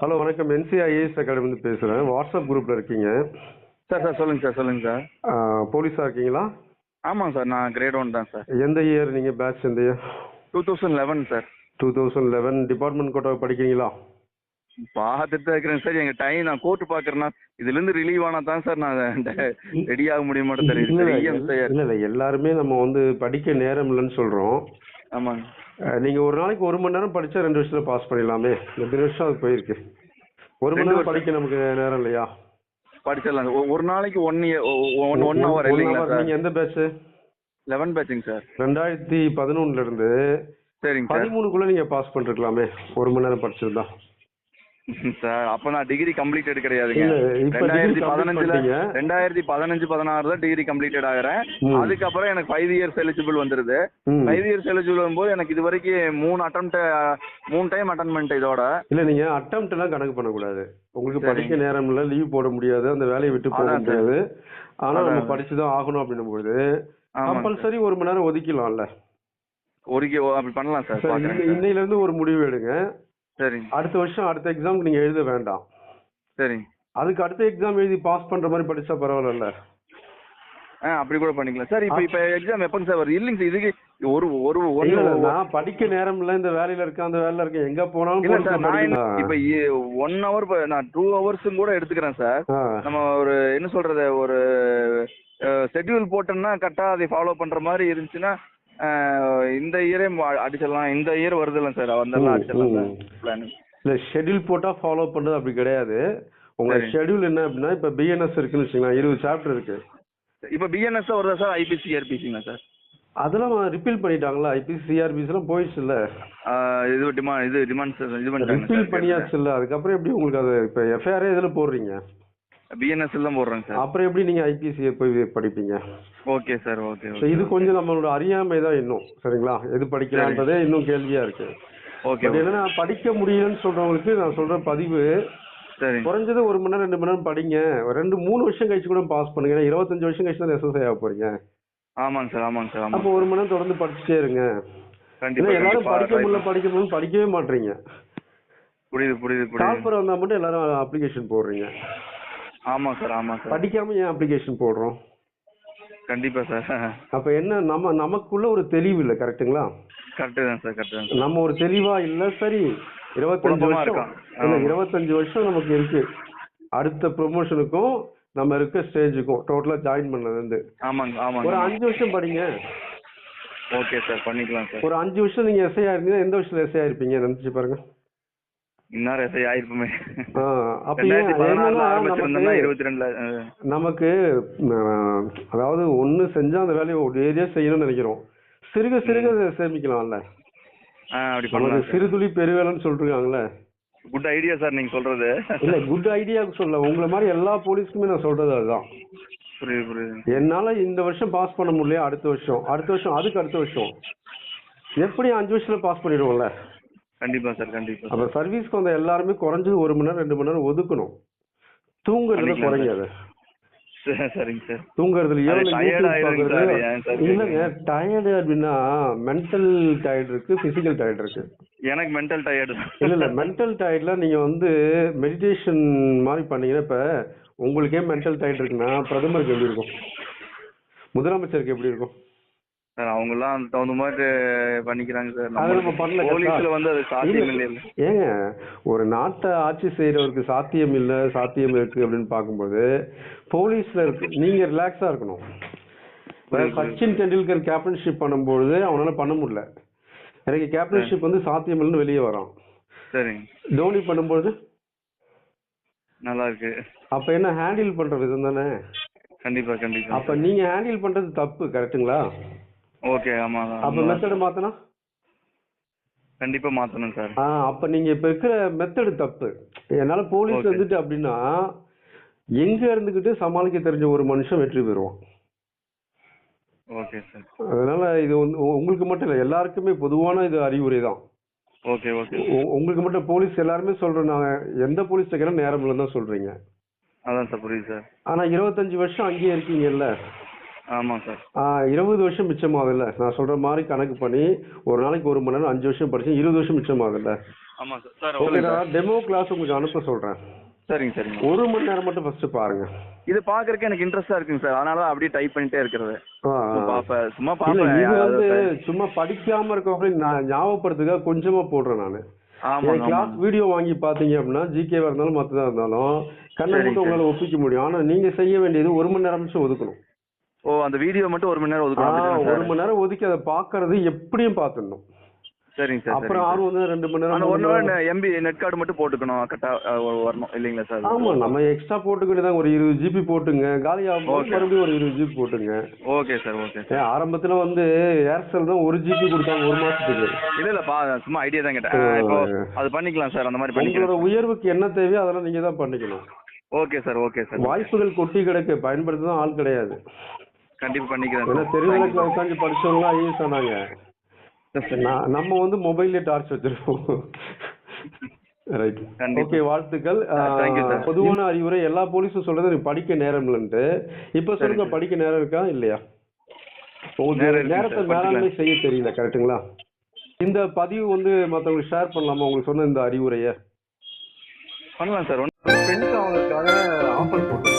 Hello வணக்கம். என்சிஐஏஎஸ் அகாடமிலேருந்து பேசுகிறேன் WhatsApp குரூப்பில் இருக்கீங்க. சார் சார் சொல்லுங்கள் சார் சொல்லுங்கள் சார். போலீஸாக இருக்கீங்களா? ஆமாம் சார். நான் கிரேட் ஒன் தான் சார். எந்த இயர் நீங்கள் பேட்ச் எந்த year two thousand eleven sir. Two thousand eleven department quota படிக்கிறீங்களா? பார்த்துட்டு தான் இருக்கிறேன் சார். எங்கள் டைம் நான் கோர்ட்டு பார்க்குறேன்னா இதுலேருந்து ரிலீவ் ஆனால் தான் சார் நான் ரெடி ஆக முடிய மாட்டேன் சார். இல்லை பெரிய சார். இல்லை இல்லை எல்லாருமே நம்ம வந்து படிக்க நேரம் இல்லைன்னு சொல்கிறோம் ஆமாங்க. நீங்கள் ஒரு நாளைக்கு ஒரு மணி நேரம் படித்தா ரெண்டு வருஷத்தில் பாஸ் பண்ணிடலாமே. எத்தனை வருஷம் அது போயிருக்கு. ஒரு மணி ரெண்டு நேரம். படிக்க நமக்கு நேரம் இல்லையா? படிச்சிடலாம் ஒரு நாளைக்கு one year one one hour இல்லைங்களா சார்? நீங்கள் எந்த பேட்ச்சு லெவன் பேட்சிங் சார். ரெண்டாயிரத்தி பதினொன்னுலேருந்து சரிங்க சார். பதிமூணுக்குள்ளே நீங்கள் பாஸ் பண்ணிருக்கலாமே. ஒரு மணி நேரம் படிச்சிருந்தா சார் அப்போ நான் டிகிரி கம்ப்ளீட்டட் கிடையாதுங்க ரெண்டாயிரத்தி பதினஞ்சுல. ரெண்டாயிரத்தி பதினஞ்சு பதினாறு தான் டிகிரி கம்ப்ளீட்டட் ஆகிறேன். அதுக்கப்புறம் எனக்கு ஃபைவ் இயர்ஸ் எலிஜிபிள் வந்துருது. ஃபைவ் இயர்ஸ் எலிஜிபிள் வரும்போது எனக்கு இது வரைக்கும் மூணு அட்டம் மூணு டைம் அட்டன் பண்ணிட்டேன் இதோட இல்ல நீங்க அட்டம்ப்ட் எல்லாம் கணக்கு பண்ணக்கூடாது உங்களுக்கு. படிக்க நேரம் இல்ல லீவ் போட முடியாது அந்த வேலையை விட்டு போக. முடியாது ஆனா நம்ம. படிச்சுதான் ஆகணும் அப்படின்னும் பொழுது கம்பல்சரி ஒரு மணி நேரம் ஒதுக்கலாம்ல ஒரு அப்படி பண்ணலாம் சார் இன்னையில இருந்து ஒரு முடிவு எடுங்க சரிங்க. அடுத்த வருஷம் அடுத்த எக்ஸாம்க்கு நீங்க எழுத வேண்டாம். சரிங்க. அதுக்கு அடுத்த எக்ஸாம் எழுதி பாஸ் பண்ற மாதிரி படிச்சா பரவாயில்ல ஆ அப்படி கூட பண்ணிக்கலாம். சார் இப்போ இப்போ எக்ஸாம் எப்போங்க சார் வருது? இல்லைங்க சார் இதுக்கு ஒரு ஒரு ஒன் இல்ல, இல்ல, நான் படிக்க நேரம் இல்ல இந்த வேலையில இருக்கேன் அந்த வேலையில இருக்கேன். எங்க போனாலும் இல்ல சார் நான். இப்போ ஒன் ஹவர் நான் டூ ஹவர்ஸும் கூட எடுத்துக்கிறேன் சார். நம்ம ஒரு என்ன சொல்றது ஒரு ஷெட்யூல் போட்டோம்னா கரெக்டாக அதை ஃபாலோ பண்ற மாதிரி இருந்துச்சுன்னா இந்த இயரே அடிச்சிடலாம். இந்த இயர் வருதுல்ல சார் வந்தெல்லாம் அடிச்சிடலாம் சார் ம். பிளான் இல்ல ஷெட்யூல் போட்டா ஃபாலோ பண்றது அப்படி கிடையாது. உங்க. ஷெட்யூல் என்ன அப்படின்னா இப்ப பிஎன்எஸ் இருக்குன்னு வச்சுக்கலாம் இருபது சாப்டர் இருக்கு. இப்போ பிஎன்எஸ் தான் வருதா சார் ஐபிசி ஏர்பிசிங்களா சார் அதெல்லாம் ரிப்பீல் பண்ணிட்டாங்களா? ஐபிசி சிஆர்பிஸ் எல்லாம் போயிடுச்சு இல்ல. இது டிமாண்ட் இது டிமாண்ட் இது ரிப்பீல் பண்ணிட்டாங்க பண்ணியாச்சு இல்ல. அதுக்கப்புறம் எப்படி உங்களுக்கு அது இப்ப எஃப்ஐஆரே இதுல போடுறீங்க? பிஎன்எஸ் தான் போடுறேங்க சார். அப்புறம் எப்படி நீங்க ஐபிசி போய் படிப்பீங்க? ஓகே சார் ஓகே So இது கொஞ்சம் நம்மளோட அறியாமை தான் இன்னும் சரிங்களா? எது படிக்கலான்றதே இன்னும் கேள்வியா இருக்கு. ஓகே பட் என்னன்னா படிக்க முடியலன்னு சொல்றவங்களுக்கு நான் சொல்ற பதிவு சரி குறைஞ்சது ஒரு மணி நேரம் ரெண்டு மணி நேரம் படிங்க. ஒரு ரெண்டு மூணு வருஷம் கழிச்சு கூட பாஸ் பண்ணுங்க. ஏன்னா இருபத்தஞ்சு வருஷம் கழிச்சு தான் எஸ்எஸ்ஐ ஆக போறீங்க. ஆமாங்க சார் ஆமாங்க சார் அப்போ ஒரு மணி நேரம் தொடர்ந்து படிச்சுட்டே இருங்க. கண்டிப்பா எல்லாரும் கண்டிப்பா. படிக்க try முடியல படிக்க முடியல படிக்கவே மாட்டீங்க புரியுது புரியுது புரியுது. கால்பர் வந்தா மட்டும் எல்லாரும் அப்ளிகேஷன் போடுறீங்க. ஆமாம் சார் ஆமாம் சார். படிக்காம ஏன் அப்ளிகேஷன் போடுறோம்? கண்டிப்பா சார். அப்ப என்ன நம்ம நமக்குள்ள ஒரு தெளிவு இல்லை கரெக்ட்டுங்களா? கரெக்டு தான் சார் கரெக்டு தான் நம்ம ஒரு தெளிவா இல்ல சரி. இருபத்தஞ்சு வருஷம். இருக்கான். இல்ல ஆமா. இருபத்தஞ்சு வருஷம் நமக்கு இருக்கு. அடுத்த ப்ரொமோஷனுக்கும் நம்ம இருக்க ஸ்டேஜுக்கும் டோட்டலா ஜாயின் பண்ணது வந்து. ஆமாங்க ஒரு ஆமாங்க அஞ்சு வருஷம் படிங்க. ஓகே சார் பண்ணிக்கலாம் சார். ஒரு அஞ்சு வருஷம் நீங்க எஸ்ஐ இருந்தீங்கன்னா எந்த வருஷத்துல எஸ்ஐ இருப்பீங்க? நினைச்சு பாருங்க. இன்னும் எஸ்ஐ ஆயிருப்புமே. நமக்கு அதாவது ஒண்ணு செஞ்சா அந்த வேலையை ஒரு ஏரியா செய்யணும்னு நினைக்கிறோம். சிறுக சிறுக சேமிக்கலாம்ல. பண்ணலாம் சிறுதுளி பெருவேலன்னு சொல்றாங்கல்ல குட் ஐடியா சார் நீங்க சொல்றது. இல்ல குட் ஐடியாவுக்கு சொல்ல உங்களை மாதிரி எல்லா போலீஸ்க்குமே நான் சொல்றது அதுதான். என்னால இந்த வருஷம் பாஸ் பண்ண முடியல அடுத்த வருஷம். அடுத்த வருஷம் அதுக்கு அடுத்த வருஷம். எப்படி அஞ்சு வருஷத்துல பாஸ் பண்ணிடுவோம்ல? கண்டிப்பா சார் கண்டிப்பா அப்ப சர்வீஸ்க்கு வந்த எல்லாருமே குறைஞ்சது ஒரு மணி நேரம் ரெண்டு மணி நேரம் ஒதுக்கணும். தூங்குறதுல சரி, சரிங்க சார். தூங்குறதுல இல்லைங்க டயர்டு அப்படின்னா மென்டல் டயர்டு இருக்கு பிசிக்கல் டயர்டு இருக்கு. எனக்கு மென்டல் டயர்டு இல்ல இல்ல மென்டல் டயர்ட்ல நீங்க வந்து மெடிடேஷன் மாதிரி பண்ணீங்கன்னா இப்ப உங்களுக்கே மென்டல் டயர்ட் இருக்குன்னா பிரதமருக்கு எப்படி இருக்கும்? முதலமைச்சருக்கு எப்படி இருக்கும்? சார் அவங்க எல்லாம் அதுக்கு தகுந்த மாதிரி பண்ணிக்கிறாங்க சார். நம்ம போலீஸ்ல வந்து அது சாத்தியம் இல்ல. ஏங்க ஒரு நாட்டை ஆட்சி செய்யறவருக்கு சாத்தியம் இல்ல சாத்தியம் இருக்கு அப்படின்னு பார்க்கும்போது போலீஸ்ல இருக்கு. நீங்க ரிலாக்ஸா இருக்கணும். சச்சின் டெண்டுல்கர் கேப்டன்ஷிப் பண்ணும்பொழுது அவனால பண்ண முடியல. எனக்கு கேப்டன்ஷிப் வந்து சாத்தியம் இல்லைன்னு வெளியே வரான். சரிங்க தோனி பண்ணும்போது? நல்லா இருக்கு. அப்ப என்ன ஹேண்டில் பண்ற விதம் தானே? கண்டிப்பா கண்டிப்பா. அப்ப நீங்க ஹேண்டில் பண்றது தப்பு கரெக்ட்டுங்களா ஓகே ஆமா அப்ப மெத்தட் மாத்தனா கண்டிப்பா மாத்தணும் சார் ஆ அப்ப நீங்க இப்ப இருக்கிற மெத்தடு தப்பு. என்னால போலீஸ். வந்துட்டு அப்படின்னா எங்க இருந்துகிட்டு சமாளிக்க தெரிஞ்ச ஒரு மனுஷன் வெற்றி பெறுவான். ஓகே சார் அதனால இது உங்களுக்கு மட்டும் இல்ல எல்லாருக்குமே பொதுவான இது அறிவுரை தான். ஓகே ஓகே உங்களுக்கு மட்டும் போலீஸ் எல்லாருமே சொல்றேன் நான் எந்த போலீஸ் ஸ்டேஷனும் நேரம் தான் சொல்றீங்க. அதான் சார் புரியுது சார் ஆனா இருபத்தஞ்சு வருஷம் அங்கேயே இருக்கீங்கல்ல? ஆமாம் சார். இருபது வருஷம் மிச்சமாகுதுல்ல நான் சொல்ற மாதிரி கணக்கு பண்ணி ஒரு நாளைக்கு ஒரு மணி நேரம் அஞ்சு வருஷம் படிச்சு இருபது வருஷம் மிச்சமாகுதுல்ல ஆமாம் சார். சார் ஓகேடா டெமோ கிளாஸ் உங்களுக்கு அனுப்ப சொல்றேன். சரிங்க சரிங்க. ஒரு மணி நேரம் மட்டும் ஃபர்ஸ்ட் பாருங்க. இது பார்க்கறதுக்கு எனக்கு இன்ட்ரெஸ்டாக இருக்குங்க சார். அதனால தான் அப்படியே டைப் பண்ணிட்டே இருக்கிறது. ஆ. சும்மா பார்ப்பேன் இது வந்து. சும்மா படிக்காம இருக்கவங்க நான் ஞாபகப்படுத்துக்காக கொஞ்சமா போடுறேன் நானு. கிளாஸ் வீடியோ வாங்கி பாத்தீங்க அப்படின்னா ஜிகேவா இருந்தாலும் மத்ததா இருந்தாலும் கண்ணை மட்டும் உங்களால ஒப்பிக்க முடியும். ஆனா நீங்க செய்ய வேண்டியது ஒரு மணி நேரம் ஒதுக்கணும். ஓ அந்த வீடியோ மட்டும் ஒரு மணி நேரம் ஒதுக்கணும். ஒரு மணி நேரம் ஒதுக்கி அதை பாக்குறது எப்படியும் பாத்துடணும் சரிங்க சார் அப்புறம் ஆர்வம் வந்து ரெண்டு மணி. நேரம் நேரம். ஹவர் எம்பி நெட் கார்டு மட்டும் போட்டுக்கணும் கரெக்டாக வரணும் இல்லைங்களா சார்? ஆமா நம்ம எக்ஸ்ட்ரா போட்டுக்க வேண்டியதான் ஒரு இருபது ஜிபி போட்டுங்க. காலி ஆகும்போது Okay. மறுபடியும் ஒரு இருபது ஜிபி போட்டுங்க. Okay sir okay sir. ஆரம்பத்துல வந்து ஏர்செல் தான் ஒரு ஜிபி கொடுத்தாங்க ஒரு மாசத்துக்கு. இல்ல இல்ல பா சும்மா ஐடியா தான் கேட்டேன். இப்போ அது பண்ணிக்கலாம் சார் அந்த மாதிரி பண்ணிக்கலாம். உயர்வுக்கு என்ன தேவையோ அதெல்லாம் நீங்க தான் பண்ணிக்கணும். ஓகே சார் ஓகே சார் வாய்ப்புகள் கொட்டி கிடக்கு. பயன்படுத்த தான் ஆள் கிடையாது. கண்டிப்பா பண்ணிக்கிறேன் ஏன்னா தெருவிளக்கில் உட்காந்து படிச்சவங்களாம் ஐஏஎஸ் ஆனாங்க. நம்ம வந்து மொபைல்லே டார்ச் வச்சிருப்போம் ரைட். ஓகே வாழ்த்துக்கள். பொதுவான அறிவுரை எல்லா போலீஸும் சொல்றது எனக்கு படிக்க நேரம் இல்லைன்ட்டு. இப்ப சொல்லுங்க. படிக்க நேரம் இருக்கா இல்லையா? உங்களுக்கு நேரத்தை. மேலாண்மை. செய்ய தெரியல கரெக்ட்டுங்களா? இந்த பதிவு வந்து மத்தவங்களுக்கு ஷேர் பண்ணலாமா? உங்களுக்கு சொன்ன இந்த அறிவுரையை? பண்ணலாம் சார். ஃப்ரெண்ட்ஸ் அவங்களுக்காக ஆஃபர் போட்டு